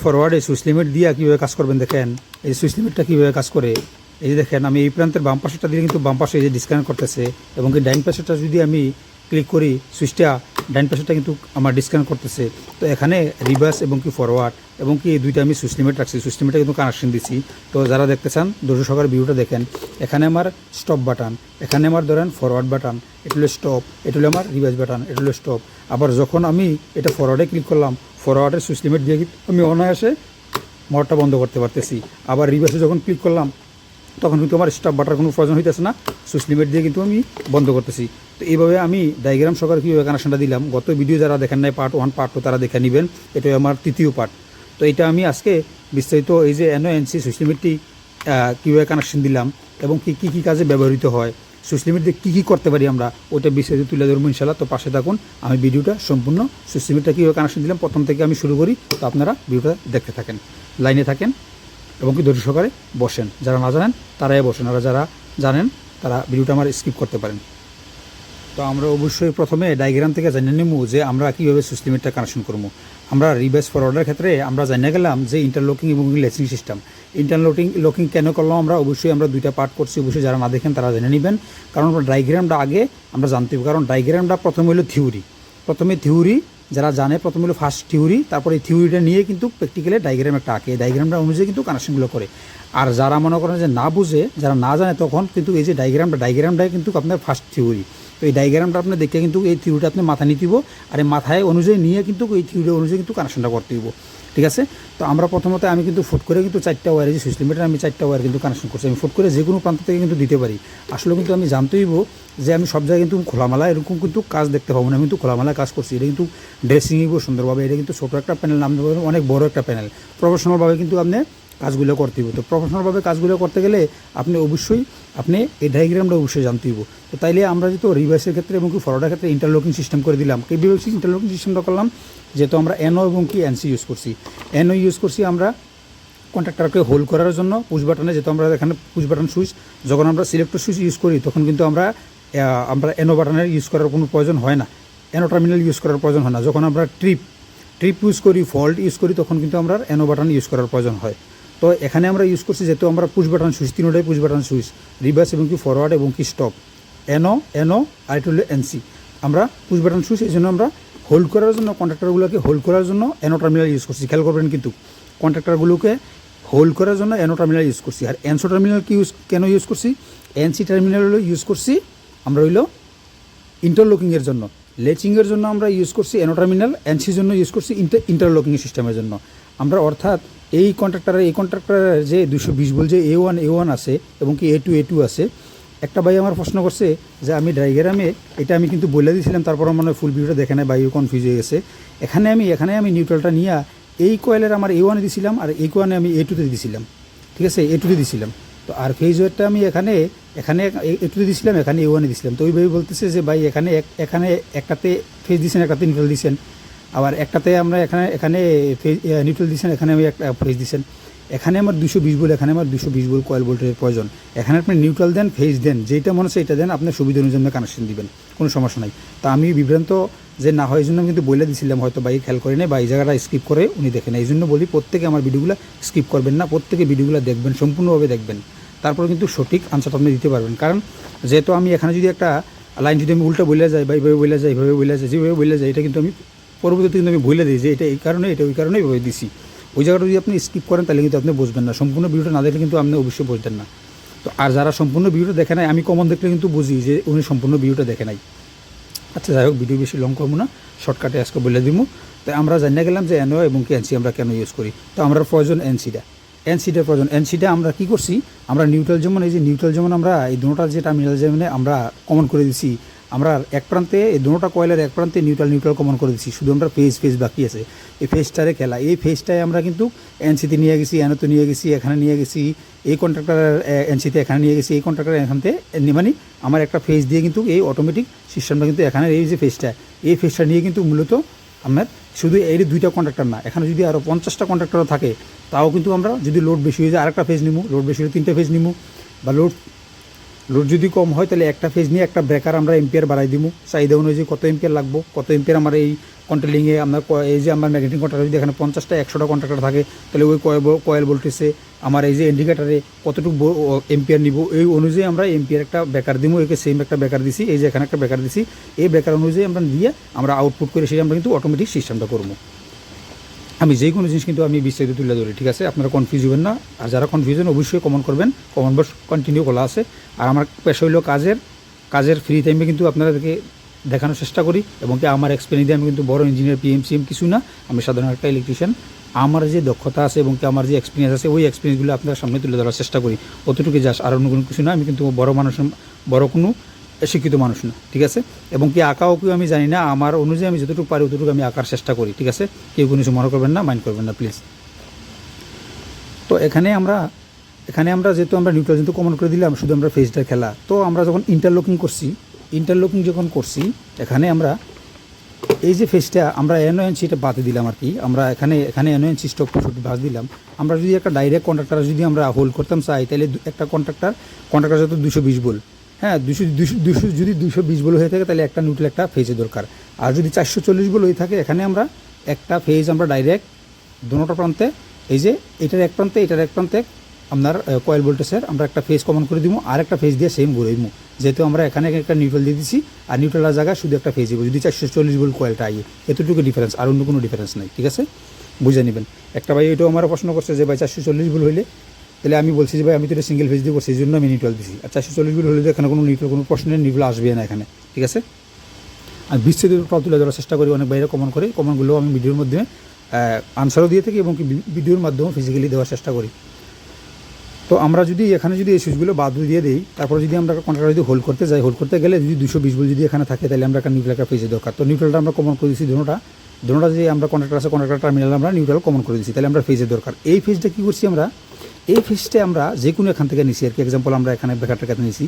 ফরওয়ার্ডে switch limit দিয়ে কীভাবে কাজ করবেন দেখেন, এই সুইচ লিমিটটা কীভাবে কাজ করে, এই যে দেখেন আমি এই প্রান্তের বাম পাশেটা দিয়ে কিন্তু বাম পাশে এই যে ডিসকানেক্ট করতেছে, এবং এই ডাইন পাশেটা যদি আমি ক্লিক করি, সুইচটা ডাইন পাশেটা কিন্তু আমার ডিসকানেক্ট করতেছে। তো এখানে রিভার্স এবং কি ফরওয়ার্ড এবং কি দুইটা আমি সুইচ লিমিট রাখছি। সুইচ লিমিটে কিন্তু কানেকশন দিচ্ছি তো যারা দেখতে চান, ধৈর্য সহকারে ভিডিওটা দেখেন। এখানে আমার স্টপ বাটন এখানে আমার ধরেন ফরওয়ার্ড বাটন এটা হলো স্টপ এটা হলো আমার রিভার্স বাটন এটা হলো স্টপ আবার যখন আমি এটা ফরওয়ার্ডে ক্লিক করলাম ফরওয়ার্ডের সুইচ লিমিট দিয়ে আমি অনায়াসে মোটরটা বন্ধ করতে পারতেছি। আবার রিভার্সে যখন ক্লিক করলাম তখন কিন্তু আমার স্টাফ বাটার কোনো প্রয়োজন হইতেছে না। সুইচ লিমিট দিয়ে কিন্তু আমি বন্ধ করতেছি। তো এইভাবে আমি ডায়াগ্রাম সহকারে কীভাবে কানেকশনটা দিলাম, গত ভিডিও যারা দেখেন নাই পার্ট ওয়ান পার্ট টু তারা দেখে নেবেন। এটাই আমার তৃতীয় পার্ট তো এটা আমি আজকে বিস্তারিত এই যে এনও এনসি সুইচ লিমিটটি কীভাবে কানেকশন দিলাম এবং কী কী কী কাজে ব্যবহৃত হয় সুইচ লিমিট দিয়ে কী কী করতে পারি আমরা, ওইটা বিস্তারিত তুলে ধরবো ইনশাল্লাহ তো পাশে থাকুন, আমি ভিডিওটা সম্পূর্ণ সুইচ লিমিটটা কীভাবে কানেকশন দিলাম, প্রথম থেকে আমি শুরু করি। তো আপনারা ভিডিওটা দেখতে থাকেন। লাইনে থাকেন। এবং কি ধৈর্য সহকারে বসেন। যারা না জানেন, তারাই বসেন। আর যারা জানেন, তারা ভিডিওটা আমার স্কিপ করতে পারেন। তো আমরা অবশ্যই প্রথমে ডায়াগ্রাম থেকে জানিয়ে নেব যে আমরা কীভাবে সুইচ লিমিটটা কানেকশন করব আমরা রিভার্স ফরওয়ার্ডের ক্ষেত্রে আমরা জানিয়ে গেলাম যে ইন্টারলকিং এবং লেসিং সিস্টেম ইন্টারলকিং লকিং কেন করলাম আমরা? অবশ্যই আমরা দুইটা পার্ট করছি। অবশ্যই যারা না দেখেন, তারা জেনে নেবেন। কারণ আমরা ডায়াগ্রামটা আগে আমরা জানতে কারণ ডায়াগ্রামটা প্রথমে হলো থিওরি প্রথমে থিওরি যারা জানে, প্রথমে হলো ফার্স্ট থিওরি তারপরে এই থিওরিটা নিয়ে কিন্তু প্র্যাকটিক্যালে ডায়গ্রাম একটা আঁকে। এই ডায়গ্রামটা অনুযায়ী কিন্তু কানেকশনগুলো করে। আর যারা মনে করেন যে না বুঝে, যারা না জানে, তখন কিন্তু এই যে ডায়গ্রামটা ডায়াগ্রামটাই কিন্তু আপনার ফার্স্ট থিওরি তো এই ডায়গ্রামটা আপনি দেখে কিন্তু এই থিওরিটা আপনি মাথা নিতে আর এই মাথায় অনুযায়ী নিয়ে কিন্তু এই থিওরি অনুযায়ী কিন্তু কানেকশনটা করতে হইব। ঠিক আছে? তো আমরা প্রথমত আমি কিন্তু ফুট করে কিন্তু চারটা ওয়ার যে সুইচ লিমিটার আমি চারটা ওয়ার কিন্তু কানেকশন করছি। আমি ফুট করে যে কোনো প্রান্ত থেকে কিন্তু দিতে পারি। আসলে কিন্তু আমি জানতেইব যে আমি সব জায়গায় কিন্তু খোলামেলা এরকম কিন্তু কাজ দেখতে পাবো না। আমি কিন্তু খোলামেলা কাজ করছি। এটা কিন্তু হইব সুন্দরভাবে। এটা কিন্তু ছোটো একটা প্যানেল নাম অনেক বড় একটা প্যানেল প্রফেশনালভাবে কিন্তু আপনি কাজগুলো করতে হইব। তো প্রফেশনালভাবে কাজগুলো করতে গেলে আপনি অবশ্যই আপনি এই ডায়াগ্রামটা অবশ্যই জানতে হইব। তো তাইলে আমরা যেহেতু রিভার্সের ক্ষেত্রে এবং কি ফরওয়ার্ডের ক্ষেত্রে ইন্টারলকিং সিস্টেম করে দিলাম কীভাবে ইন্টারলকিং সিস্টেমটা করলাম, যেহেতু আমরা এনও এবং কি এনসি ইউজ করছি। এনও ইউজ করছি আমরা কন্ট্রাক্টরকে হোল্ড করার জন্য পুশ বাটনে যেহেতু আমরা এখানে পুশ বাটন সুইচ যখন আমরা সিলেক্টর সুইচ ইউজ করি, তখন কিন্তু আমরা আমরা এনো বাটনের ইউজ করার কোনো প্রয়োজন হয় না। এনো টার্মিনাল ইউজ করার প্রয়োজন হয় না। যখন আমরা ট্রিপ ট্রিপ ইউজ করি ফল্ট ইউজ করি, তখন কিন্তু আমরা এনো বাটন ইউজ করার প্রয়োজন হয়। তো এখানে আমরা ইউজ করছি যেহেতু আমরা পুশ বাটন সুইচ তিনটাই পুশ বাটন সুইচ রিভার্স এবং কি ফরওয়ার্ড এবং কি স্টপ এনো এনো আর এটা হলো এনসি আমরা পুশ বাটন সুইচ এই জন্য আমরা হোল্ড করার জন্য কন্ট্রাক্টরগুলোকে হোল্ড করার জন্য এনো টার্মিনাল ইউজ করছি। খেয়াল করবেন কিন্তু কন্ট্রাক্টরগুলোকে হোল্ড করার জন্য এনো টার্মিনাল ইউজ করছি। আর এনসো টার্মিনাল কি ইউজ কেন ইউজ করছি? এনসি টার্মিনাল হলো ইউজ করছি আমরা হইল ইন্টারলকিংয়ের জন্য। লেচিংয়ের জন্য আমরা ইউজ করছি এনো টার্মিনাল এনসির জন্য ইউজ করছি ইন্টার ইন্টারলকিং সিস্টেমের জন্য। আমরা অর্থাৎ এই কন্ট্রাক্টারের এই কন্ট্রাক্টারের যে দুশো বিশ বল যে এ ওয়ান এ ওয়ান আছে এবং কি এ টু এ টু আছে, একটা ভাই আমার প্রশ্ন করছে যে আমি ডাইগ্রামে এটা আমি কিন্তু বলে দিয়েছিলাম তারপর মনে হয় ফুল ভিউটা দেখে নেয় বাইও কনফিউজ হয়ে গেছে। এখানে আমি এখানে আমি নিউট্রালটা নিয়ে এই কয়েলের আমার এ ওয়ানে দিছিলাম আর এই কোয়ানে আমি এ টুতে দিছিলাম। ঠিক আছে? এ টুতে দিছিলাম। তো আর ফেজ ওয়েটটা আমি এখানে এখানে এ টুতে দিছিলাম, এখানে এ ওয়ানে দিছিলাম। তো ওই ভাই বলতেছে যে ভাই এখানে এখানে একটাতে ফেজ দিছেন, একটাতে নিউট্রাল দিছেন। আবার একটাতে আমরা এখানে এখানে নিউট্রাল দিছেন, এখানে আমি একটা ফেজ দিছেন। এখানে আমার দুশো বিশ বল, এখানে আমার দুশো বিশ বল কয়েল ভোল্টেজের প্রয়োজন। এখানে আপনি নিউট্রাল দেন ফেজ দেন যেটা মনে হচ্ছে এটা দেন, আপনার সুবিধা অনুযায়ী কানেকশন দিবেন, কোনো সমস্যা নাই। তা আমি বিভ্রান্ত যে না হয় এই জন্য কিন্তু বলে দিছিলাম, হয়তো বাই খেয়াল করে নেই বা এই জায়গাটা স্কিপ করে উনি দেখেন এই জন্য বলি প্রত্যেকে আমার ভিডিওগুলো স্কিপ করবেন না, প্রত্যেকে ভিডিওগুলো দেখবেন, সম্পূর্ণভাবে দেখবেন। তারপর কিন্তু সঠিক আনসার আপনি দিতে পারবেন। কারণ যেহেতু আমি এখানে যদি একটা লাইন যদি আমি উল্টা বলে যাই বা এইভাবে বলে যাই, এইভাবে বলে যাই, যেভাবে বলে যাই, এটা কিন্তু আমি পরবর্তীতে কিন্তু আমি ভুলে দিই যে এটা এই কারণে, এটা ওই কারণে এইভাবে দিছি। ওই জায়গাটা যদি আপনি স্কিপ করেন, তাহলে কিন্তু আপনি বুঝবেন না। সম্পূর্ণ ভিডিওটা না দেখলে কিন্তু আপনি অবশ্যই বুঝবেন না। তো আর যারা সম্পূর্ণ ভিডিওটা দেখে নাই, আমি কমন দেখলে কিন্তু বুঝি যে উনি সম্পূর্ণ ভিডিওটা দেখে নাই। আচ্ছা যাই হোক, ভিডিও বেশি লং করব না। শর্টকাটে আজকে বলে দিব। তো আমরা জানিয়ে গেলাম যে এনও এবং কি এনসি আমরা কেন ইউজ করি। তো আমরা প্রয়োজন এনসিটা এনসিটার প্রয়োজন। এনসিটা আমরা কি করছি? আমরা নিউট্রাল যেমন, এই যে নিউট্রাল যেমন আমরা এই দুটোটা যে টার্মিনাল যেমন আমরা কমন করে দিছি আমরা এক প্রান্তে, এই দুটোটা কয়েলের এক প্রান্তে নিউট্রাল নিউট্রাল কমন করে দিচ্ছি শুধু আমরা ফেজ ফেজ বাকি আছে। এই ফেজটারে খেলা। এই ফেজটায় আমরা কিন্তু এনসিতে নিয়ে গেছি, এনওতে নিয়ে গেছি, এখানে নিয়ে গেছি, এই কন্ট্রাক্টার এনসিতে এখানে নিয়ে গেছি, এই কন্ট্রাক্টার এখানতে মানে আমার একটা ফেজ দিয়ে কিন্তু এই অটোমেটিক সিস্টেমটা কিন্তু এখানে এই যে ফেজটা এই ফেজটা নিয়ে কিন্তু মূলত আমার শুধু এই দুইটা কন্ট্রাক্টর না, এখানে যদি আরও পঞ্চাশটা কন্ট্রাক্টর থাকে, তাও কিন্তু আমরা যদি লোড বেশি হয়ে যায়, আরেকটা ফেজ নিমু লোড বেশি হলে তিনটা ফেজ নিমু, বা লোড লোড যদি কম হয়, তাহলে একটা ফেজ নিয়ে একটা ব্রেকার আমরা এম্পিয়ার বাড়াই দিব চাহিদা অনুযায়ী কত এম্পিয়ার লাগবো, কত এম্পিয়ার আমার এই কন্ট্রোলিংয়ে আমরা ক- এই যে আমার ম্যাগনেটিক কন্ট্রাক্টর যদি এখানে পঞ্চাশটা, একশোটা কন্ট্রাক্টর থাকে, তাহলে ওই কয়েল কয়েল ভোল্টেজে আমার এই যে ইন্ডিকেটারে কতটুকু এম্পিয়ার নিব, এই অনুযায়ী আমরা এম্পিয়ার একটা বেকার দিব একে সেম একটা বেকার দিছি, এই যে এখানে একটা বেকার দিছি। এই বেকার অনুযায়ী আমরা দিয়ে আমরা আউটপুট করে সেটা আমরা কিন্তু অটোমেটিক সিস্টেমটা করব। আমি যে কোনো জিনিস কিন্তু আমি বিস্তারিত তুলে ধরি, ঠিক আছে? আপনারা কনফিউজ হবেন না। আর যারা কনফিউজ হন অবশ্যই কমন করবেন। কমন বক্স কন্টিনিউ খোলা আছে। আর আমার পেশা হইল কাজের। কাজের ফ্রি টাইমে কিন্তু আপনাদেরকে দেখানোর চেষ্টা করি। এবং কি আমার এক্সপিরিয়েন্স দিয়ে আমি কিন্তু বড় ইঞ্জিনিয়ার পিএমসিএম কিছু না। আমি সাধারণ একটা ইলেকট্রিশিয়ান আমার যে দক্ষতা আছে এবং কি আমার যে এক্সপিরিয়েন্স আছে, ওই এক্সপিরিয়েন্সগুলো আপনার সামনে তুলে ধরার চেষ্টা করি। অতটুকু যাস আর অন্য কোনো কিছু না। আমি কিন্তু বড় মানুষ, বড় কোনো শিক্ষিত মানুষ না, ঠিক আছে? এবং কি আঁকাও কেউ আমি জানি না, আমার অনুযায়ী আমি যতটুকু পারি ততটুকু আমি আঁকার চেষ্টা করি, ঠিক আছে? কেউ কোনো কিছু মনে করবেন না মাইন্ড করবেন না প্লিজ তো এখানে আমরা এখানে আমরা যেহেতু আমরা নিউট্রাল যেহেতু কমন করে দিলাম, শুধু আমরা ফেজটা খেলা। তো আমরা যখন ইন্টারলকিং করছি ইন্টারলকিং যখন করছি, এখানে আমরা এই যে ফেজটা আমরা এনও এটা বাদে দিলাম আর কি। আমরা এখানে এখানে এনও এনসি স্টক পঁয়ষট্টি বাদ দিলাম। আমরা যদি একটা ডাইরেক্ট কন্ট্রাক্টার যদি আমরা হোল্ড করতাম, চাই, তাহলে একটা কন্ট্রাক্টার কন্ট্রাক্টার যত দুশো বিশ বল হ্যাঁ দুশো দুশো দুশো যদি দুশো বিশ বল হয়ে থাকে, তাহলে একটা নিউট্রাল একটা ফেজের দরকার। আর যদি চারশো চল্লিশ বল হয়ে থাকে, এখানে আমরা একটা ফেজ আমরা ডাইরেক্ট দুটো প্রান্তে, এই যে এটার এক প্রান্তে, এটার এক প্রান্তে আপনার কয়েল ভোল্টেজের আমরা একটা ফেজ কমন করে দিব, আর একটা ফেজ দিয়ে সেম ঘুরে দিব। যেহেতু আমরা এখানে একটা নিউট্রাল দিয়ে দিচ্ছি আর নিউট্রালের জায়গায় শুধু একটা ফেজ দিব। যদি চারশো চল্লিশ ভোল্ট কয়েলটা আইয়ে এতটুকু ডিফারেন্স আর অন্য কোনো ডিফারেন্স নাই, ঠিক আছে? বুঝে নেবেন। একটা ভাই এটাও আমার প্রশ্ন করছে যে, ভাই চারশো চল্লিশ ভোল্ট হইলে তাহলে আমি বলছি যে ভাই, আমি তো এটা সিঙ্গেল ফেজ দিয়ে করছি, এই জন্য আমি নিউট্রাল দিছি। আর চারশো চল্লিশ ভোল্ট হলে এখানে কোনো নিউট্রাল কোনো প্রশ্নের নিউট্রাল আসবে না এখানে, ঠিক আছে? আর বিস্তৃত তুলে ধরার চেষ্টা করি, অনেক বাইরে কমন করে কমনগুলো আমি ভিডিওর মাধ্যমে আনসারও দিয়ে থাকি এবং ভিডিওর মাধ্যমে ফিজিক্যালি দেওয়ার চেষ্টা করি। তো আমরা যদি, এখানে যদি এই সুইচগুলো বাদ দিয়ে দিই, তারপরে যদি আমরা কন্ট্রাক্টর যদি হোল্ড করতে যাই হোল্ড করতে গেলে যদি দুশো বিশ বল যদি এখানে থাকে, তাহলে আমরা একটা নিউট্রাল একটা ফেজের দরকার। তো নিউট্রালটা আমরা কমন করে দিচ্ছি দুটোটা। দুটোটা যে আমরা কন্ট্রাক্টর আছে কন্ট্রাক্টর টার্মিনাল আমরা নিউট্রাল কমন করে দিচ্ছি তাহলে আমরা ফেজের দরকার। এই ফেজটা কী করছি আমরা? এই ফেজটা আমরা যে কোনো এখান থেকে নিছি। আর কি এক্সাম্পল আমরা এখানে বেকারটার কাছে নিছি।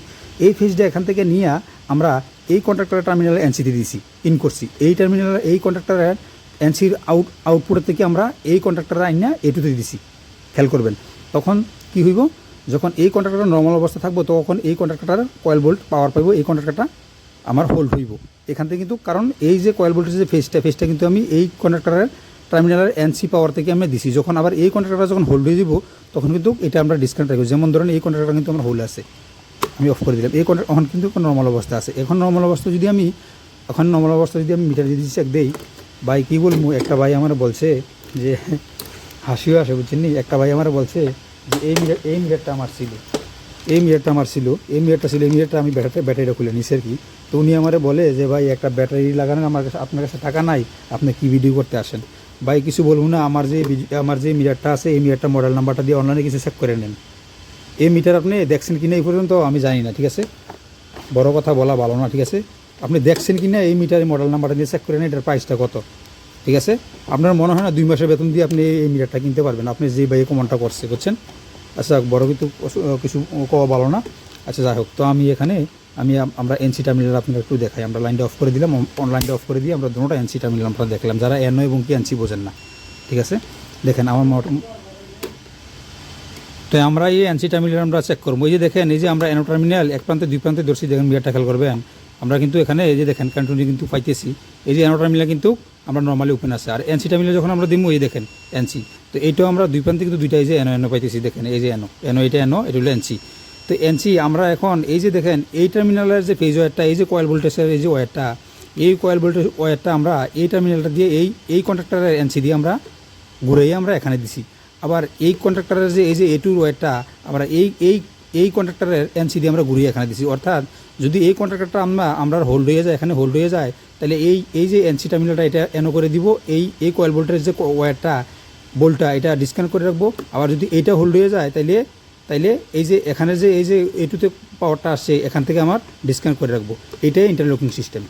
এই ফেজটা এখান থেকে নিয়ে আমরা এই কন্ট্রাক্টরের টার্মিনালে এনসিতে দিছি ইন করছি। এই টার্মিনাল এই কন্ট্রাক্টরের এনসির আউট আউটপুটের থেকে আমরা এই কন্ট্রাক্টর আইনা এটুতে দিছি। খেয়াল করবেন, তখন কি হইব? যখন এই কন্ট্রাক্টরটা নর্মাল অবস্থা থাকব, তখন এই কন্ট্রাক্টরটার কয়েল বোল্ট পাওয়ার পাইব, এই কন্ট্রাক্টরটা আমার হোল্ড হইব। এখান থেকে কিন্তু, কারণ এই যে কয়েল বোল্টের যে ফেসটা ফেসটা কিন্তু আমি এই কন্ট্রাক্টরের টার্মিনালের এনসি পাওয়ার থেকে আমরা দিছি। যখন আবার এই কন্ট্রাক্টরটা যখন হোল্ড হয়ে যাব, তখন কিন্তু এটা আমরা ডিসকাউন্ট রাখব। যেমন ধরেন এই কন্ট্রাক্টরটা কিন্তু আমার হোল্ড আছে। আমি অফ করে দিলাম। এই কন্ট্রাক্ট এখন কিন্তু নর্মাল অবস্থা আছে। এখন নর্মাল অবস্থা যদি আমি এখন নর্মাল অবস্থা যদি আমি মিটার যদি চেক দেই। ভাই, কী বলব? একটা ভাই আমার বলছে যে, হাসিও আসে, বুঝছেন নি? একটা ভাই আমার বলছে যে, এই মিটার এই মিটারটা আমার ছিল। এই মিটারটা আমার ছিল। এই মিটারটা ছিল, এই মিটারটা আমি ব্যাটারি ব্যাটারিটা খুলে নিছি আর কি। তো উনি আমার বলে যে, ভাই, একটা ব্যাটারি লাগানোর আমার কাছে আপনার কাছে টাকা নাই। আপনি কি ভিডিও করতে আসেন? ভাই, কিছু বলব না, আমার যে আমার যে মিটারটা আছে, এই মিটারটা মডেল নাম্বারটা দিয়ে অনলাইনে কিছু চেক করে নেন। এই মিটার আপনি দেখছেন কিনা এই পর্যন্ত আমি জানি না, ঠিক আছে? বড় কথা বলা ভালো না, ঠিক আছে? আপনি দেখছেন কিনা এই মিটারের মডেল নাম্বারটা দিয়ে চেক করে নেন, এটার প্রাইসটা কত, ঠিক আছে? আপনার মনে হয় না দুই মাসের বেতন দিয়ে আপনি এই মিটারটা কিনতে পারবেন? আপনি যে ভাই কমনটা করছে করছেন আচ্ছা বড় কিন্তু কিছু কওয়া ভালো না? আচ্ছা যাই হোক, তো আমি এখানে আমি আমরা এনসি টার্মিনাল আপনাকে একটু দেখাই। আমরা লাইনটা অফ করে দিলাম অনলাইনটা অফ করে দিয়ে আমরা দুটোটা এনসি টার্মিনাল আমরা দেখলাম। যারা এনও এবং কি এনসি বোঝেন না। ঠিক আছে? দেখেন, আমার তো আমরা এই এনসি টার্মিনাল আমরা চেক করব। এই যে দেখেন, এই যে আমরা এনো টার্মিনাল এক প্রান্তে, দুই প্রান্তে দর্শি দেখেন বিয়ারটা খেয়াল করবেন। আমরা কিন্তু এখানে এই যে দেখেন কন্টিনিউ কিন্তু পাইতেছি। এই যে এনো টার্মিনাল কিন্তু আমরা নর্মালি ওপেন আছে। আর এনসি টার্মিনাল যখন আমরা দিব এই দেখেন এনসি তো এইটাও আমরা দুই প্রান্তে কিন্তু দুইটা এই যে এনো এনো পাইতেছি। দেখেন, এই যে এনো এনো এটা এনো এটা হলো এনসি তো এনসি আমরা এখন এই যে দেখেন, এই টার্মিনালের যে ফেজ ওয়ারটা এই যে কয়েল ভোল্টেজের এই যে ওয়ারটা এই কয়েল ভোল্টেজ ওয়ারটা আমরা এই টার্মিনালটা দিয়ে এই এই কন্ট্রাক্টরের এনসি দিয়ে আমরা ঘুরেই আমরা এখানে দিছি। আবার এই কন্ট্রাক্টরের যে, এই যে এ টুর ওয়েটটা আমরা এই এই এই কন্ট্রাক্টরের এনসি দিয়ে আমরা ঘুরিয়ে এখানে দিছি। অর্থাৎ যদি এই কন্ট্রাক্টরটা আমরা আমরা হোল্ড হয়ে যায়, এখানে হোল্ড হয়ে যায়, তাহলে এই এই যে এনসি টার্মিনালটা এটা এনো করে দিব। এই এই কয়েল ভোল্টের যে ওয়্যারটা বোল্টটা এটা ডিসকানেক্ট করে রাখব। আবার যদি এইটা হোল্ড হয়ে যায় তাইলে তাইলে এই যে এখানে যে এই যে এটুতে পাওয়ারটা আসছে, এখান থেকে আমার ডিসকানেক্ট করে রাখব। এটাই ইন্টারলকিং সিস্টেম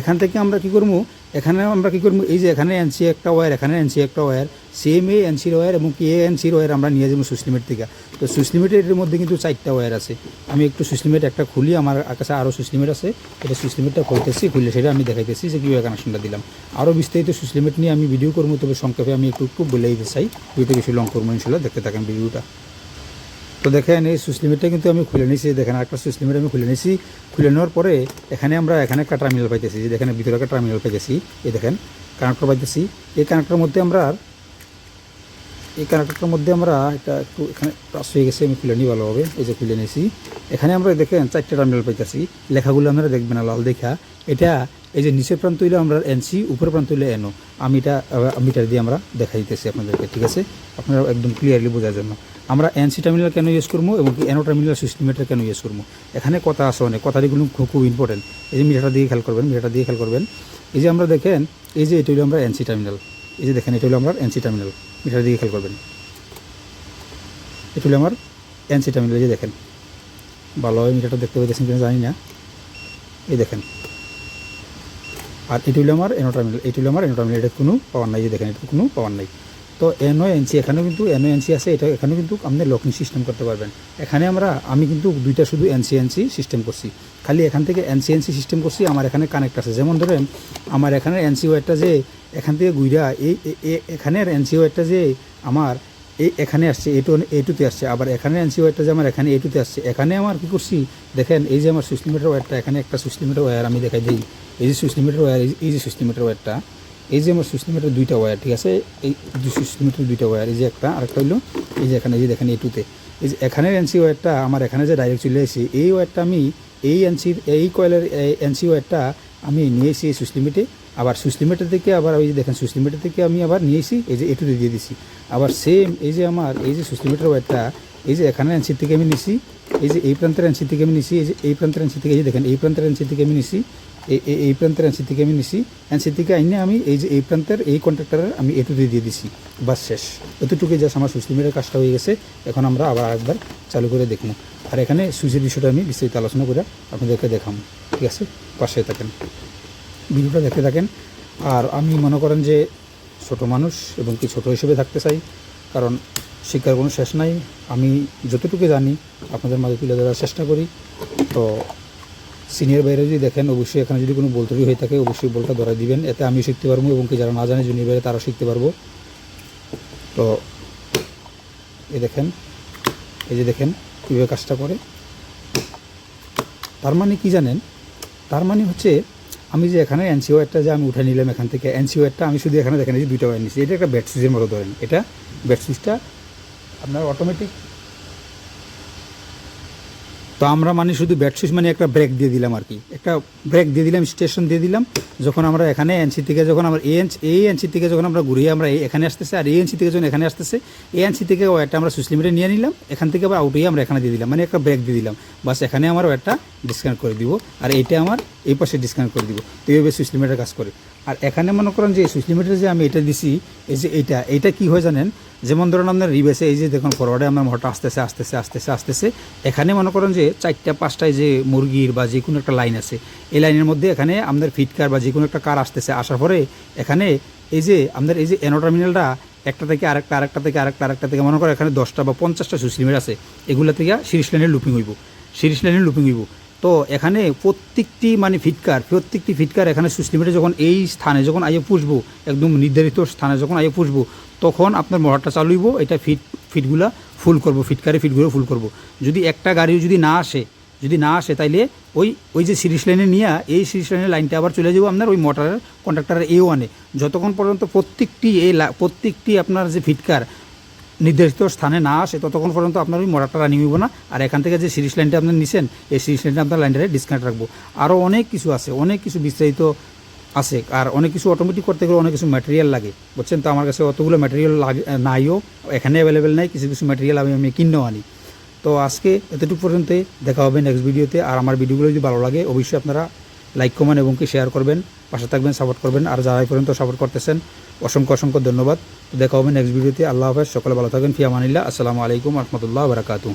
এখান থেকে আমরা কি করব? এখানে আমরা কি করব? এই যে এখানে এনসি একটা ওয়্যার এখানে এনসি একটা ওয়্যার সেম এই এনসির ওয়্যার এবং কি এ এনসির ওয়্যার আমরা নিয়ে যাব সুইচ লিমিট থেকে। তো সুইচ লিমিটের মধ্যে কিন্তু চারটা ওয়্যার আছে। আমি একটু সুইচ লিমিট একটা খুলি, আমার কাছে আরও সুইচ লিমিট আছে। এটা সুইচ লিমিটটা খুলতেছি, খুললে সেটা আমি দেখাইতেছি যে কীভাবে কানেকশনটা দিলাম। আরও বিস্তারিত সুইচ লিমিট নিয়ে আমি ভিডিও করব, তবে সংক্ষেপে আমি একটু একটু বলে দিতে চাই। ভিডিওটা বেশি লং করব ইনশাল্লাহ দেখতে থাকেন ভিডিওটা তো দেখেন এই সুইচ লিমিটটা কিন্তু আমি খুলে নিয়েছি দেখেন একটা সুইচ লিমিট আমি খুলে নিয়েছি। খুলে নেওয়ার পরে এখানে আমরা, এখানে একটা টার্মিনাল পাইতেছি, যে দেখেন ভিতরে একটা টার্মিনাল পাইতেছি, এই দেখেন কানেক্টর পাইতেছি। এই কানেক্টরের মধ্যে আমরা, এই কানেক্টরটার মধ্যে আমরা এটা একটু এখানে টাচ হয়ে গেছে, আমি খুলে নিই ভালোভাবে, এই যে খুলে নিয়েছি। এখানে আমরা দেখেন চারটে টার্মিনাল পাইতেছি, লেখাগুলো আপনারা দেখবেন, লাল দেখা। এটা এই যে নিচের প্রান্ত হইলে আমরা এনসি, উপরের প্রান্ত হইলে এনও। আমি এটা মিটার দিয়ে আমরা দেখা দিতেছি আপনাদেরকে, ঠিক আছে? আপনারা একদম ক্লিয়ারলি বোঝার জন্য। আমরা এনসি টার্মিনাল কেন ইউজ করব এবং কি এনও টার্মিনাল সিস্টেম মিটার কেন ইউজ করব? এখানে কথা আছে অনেক কথাগুলো খুব খুব ইম্পর্টেন্ট এই যে মিটারটা দিয়ে খেয়াল করবেন, মিটারটা দিয়ে খেয়াল করবেন। এই যে আমরা দেখেন, এই যে এটা হলো আমরা এনসি টার্মিনাল এই যে দেখেন, এটা হলো আমরা এনসি টার্মিনাল মিটার দিয়ে খেয়াল করবেন। এটা হলো আমার এনসি টার্মিনাল এই যে দেখেন। ভালোভাবে মিটারটা দেখতে পেয়েছেন কিনা জানি না। এই দেখেন। আর এটি হলো আমার এনো টার্মিনাল এটি হলো আমার এনো টার্মিনাল এটা কোনো পাওয়ার নাই যে দেখেন, এটা কোনো পাওয়ার নাই। তো এনও এনসি এখানেও কিন্তু এনও এনসি আছে, এটা এখানেও কিন্তু আপনি লকিং সিস্টেম করতে পারবেন। এখানে আমরা, আমি কিন্তু দুইটা শুধু এনসি এনসি সিস্টেম করছি। খালি এখান থেকে এনসি এনসি সিস্টেম করছি, আমার এখানে কানেক্ট আছে। যেমন ধরেন, আমার এখানে এনসি ওয়ারটা যে এখান থেকে গুইরা এই এখানের এনসি ওয়ারটা যে আমার, এই এখানে আসছে, এটু, এটুতে আসছে। আবার এখানে এনসি ওয়ারটা যে আমার, এখানে এটুতে আসছে। এখানে আমার কী করছি? দেখেন, এই যে আমার সুইচ লিমিটার ওয়ারটা, এখানে একটা সুইচ লিমিটার ওয়্যার আমি দেখাই দিই। এই যে সুইচ লিমিটার ওয়্যার এই যে সুইচ লিমিটার ওয়্যারটা এই যে আমার সুইচ লিমিটার দুইটা ওয়্যার ঠিক আছে এই সুইচ লিমিটার দুইটা ওয়্যার এই যে একটা আরেকটা হইল এই যে এখানে এই যে দেখেন এটুতে এই যে এখানের এনসি ওয়্যারটা আমার এখানে যে ডাইরেক্ট চলে এসেছি এই ওয়্যারটা আমি এই এনসির এই কয়েলের এনসি ওয়্যারটা আমি নিয়ে এই সুইচ লিমিটে আবার সুইচ লিমিটার থেকে আবার ওই যে দেখেন সুইচ লিমিটার থেকে আমি আবার নিয়েছি এই যে এটুতে দিয়ে দিছি আবার সেম এই যে আমার এই যে সুইচ লিমিটার ওয়্যারটা এই যে এখানের এনসি থেকে আমি নিছি এই যে এই প্রান্তের এনসি থেকে আমি নিছি এই যে এই প্রান্তের এনসি থেকে এই যে দেখেন এই প্রান্তের এনসি থেকে আমি নিছি এই এই- প্রান্তের এনসি থেকে আমি নিছি। এনসি থেকে আইনে আমি এই যে এই প্রান্তের এই কন্ট্রাক্টরের আমি এটুতে দিয়ে দিছি। বাস শেষ। এতটুকু জাস্ট আমার সুইচ লিমিটের কাজটা হয়ে গেছে। এখন আমরা আবার আরেকবার চালু করে দেখব। আর এখানে সুইচের বিষয়টা আমি বিস্তারিত আলোচনা করে আপনাদেরকে দেখাম ঠিক আছে? পাশে থাকেন। ভিডিওটা দেখতে থাকেন। আর আমি মনে করেন যে ছোট মানুষ এবং কি ছোট হিসেবে থাকতে চাই। কারণ শিক্ষার কোনো শেষ নাই। আমি যতটুকু জানি, আপনাদের মাঝে তুলে ধরার চেষ্টা করি। তো সিনিয়র বাইরে যদি দেখেন, অবশ্যই এখানে যদি কোনো বলতরি হয়ে থাকে, অবশ্যই বলটা ধরা দিবেন। এতে আমিও শিখতে পারব এবং কি যারা না জানে জুনিয়র বাইরে, তারাও শিখতে পারব। তো এই দেখেন, এই যে দেখেন কীভাবে কাজটা করে। তার মানে কি জানেন? তার মানে হচ্ছে, আমি যে এখানে এনসিও একটা যে আমি উঠে নিলাম এখান থেকে, এনসিও একটা আমি শুধু এখানে দেখেন, এই যে দুইটা ওয়ার নিচ্ছি এটা একটা ব্যাট সুইচের মতো ধরেন। এটা ব্যাট সুইচটা আপনার অটোমেটিক তো আমরা মানে শুধু ব্যাট সুইচ মানে একটা ব্রেক দিয়ে দিলাম আর কি। একটা ব্রেক দিয়ে দিলাম স্টেশন দিয়ে দিলাম, যখন আমরা এখানে এনসি থেকে যখন আমরা এই এনসি এই এনসি থেকে যখন আমরা ঘুরিয়ে আমরা এখানে আসতেছে আর এই এনসি থেকে যখন এখানে আসতেছে, এই এনসি থেকে ওয়ারটা আমরা সুইচ লিমিটে নিয়ে নিলাম, এখান থেকে আবার আউট হয়ে আমরা এখানে দিয়ে দিলাম মানে একটা ব্রেক দিয়ে দিলাম। বাস এখানে আমার ওয়ারটা ডিসকানেক্ট করে দিব, আর এইটা আমার এই পাশে ডিসকানেক্ট করে দিব। তো এইভাবে সুইচ লিমিটের কাজ করে। আর এখানে মনে করেন যে সুইচ লিমিটের যে আমি এটা দিছি, এই যে এইটা এইটা কি হয় জানেন? যেমন ধরুন আপনার রিবেসে এই যে দেখুন ফরওয়ার্ডে আপনার মোটরটা আসতেছে আসতেছে আসতেছে আসতেছে। এখানে মনে করেন যে চারটা পাঁচটায় যে মুরগির বা যে কোনো একটা লাইন আছে, এই লাইনের মধ্যে এখানে আপনার ফিট কার বা যে কোনো একটা কার আসতেছে। আসার পরে এখানে এই যে আপনার এই যে এনো টার্মিনালটা একটা থেকে আরেকটা আরেকটা থেকে আরেকটা আরেকটা থেকে মনে করেন এখানে দশটা বা পঞ্চাশটা সুইচ লিমিট আছে, এগুলো থেকে সিরিজ লাইনের লুপিং হইব। সিরিজ লাইনের লুপিং হইব। তো এখানে প্রত্যেকটি মানে ফিটকার প্রত্যেকটি ফিটকার এখানে সুইচ লিমিটে যখন এই স্থানে যখন আইয়ে পুষবো, একদম নির্ধারিত স্থানে যখন আইয়ে পুষবো, তখন আপনার মোটরটা চালু হইব, এটা ফিট, ফিটগুলা ফুল করব, ফিটকারে ফিটগুলো ফুল করব। যদি একটা গাড়িও যদি না আসে, যদি না আসে তাইলে ওই ওই যে সিরিজ লাইনে নিয়ে, এই সিরিজ লাইনের লাইনটা আবার চলে যাব আপনার ওই মোটরের কন্ট্রাক্টরের এ। ওয়ানে যতক্ষণ পর্যন্ত প্রত্যেকটি এই প্রত্যেকটি আপনার যে ফিটকার নির্ধারিত স্থানে না আসে, ততক্ষণ পর্যন্ত আপনার ওই মোটরটা রানিং হইব না। আর এখান থেকে যে সিরিজ লাইনটা আপনি নিছেন, এই সিরিজ লাইনটা আপনার লাইনটারে ডিসকানেক্ট রাখব। আরও অনেক কিছু আছে, অনেক কিছু বিস্তারিত আছে, আর অনেক কিছু অটোমেটিক করতে গেলে অনেক কিছু ম্যাটেরিয়াল লাগে। বুঝছেন তো? আমার কাছে অতগুলো ম্যাটেরিয়াল লাগে, নাইও, এখানে অ্যাভেলেবেল নাই, কিছু কিছু ম্যাটেরিয়াল আমি আমি কিনেও আনি। তো আজকে এতটুকু পর্যন্ত দেখা হবে নেক্সট ভিডিওতে আর আমার ভিডিওগুলো যদি ভালো লাগে, অবশ্যই আপনারা লাইক কমেন্ট এবং কি শেয়ার করবেন, পাশে থাকবেন সাপোর্ট করবেন। আর যারা পর্যন্ত সাপোর্ট করতেছেন, অসংখ্য অসংখ্য ধন্যবাদ। তো দেখা হবে নেক্সট ভিডিওতে আল্লাহ হাফেজ। সকলে ভালো থাকবেন। ফিয়ামানিল্লাহ আসসালামু আলাইকুম রহমতুল্লাহ বারাকাতু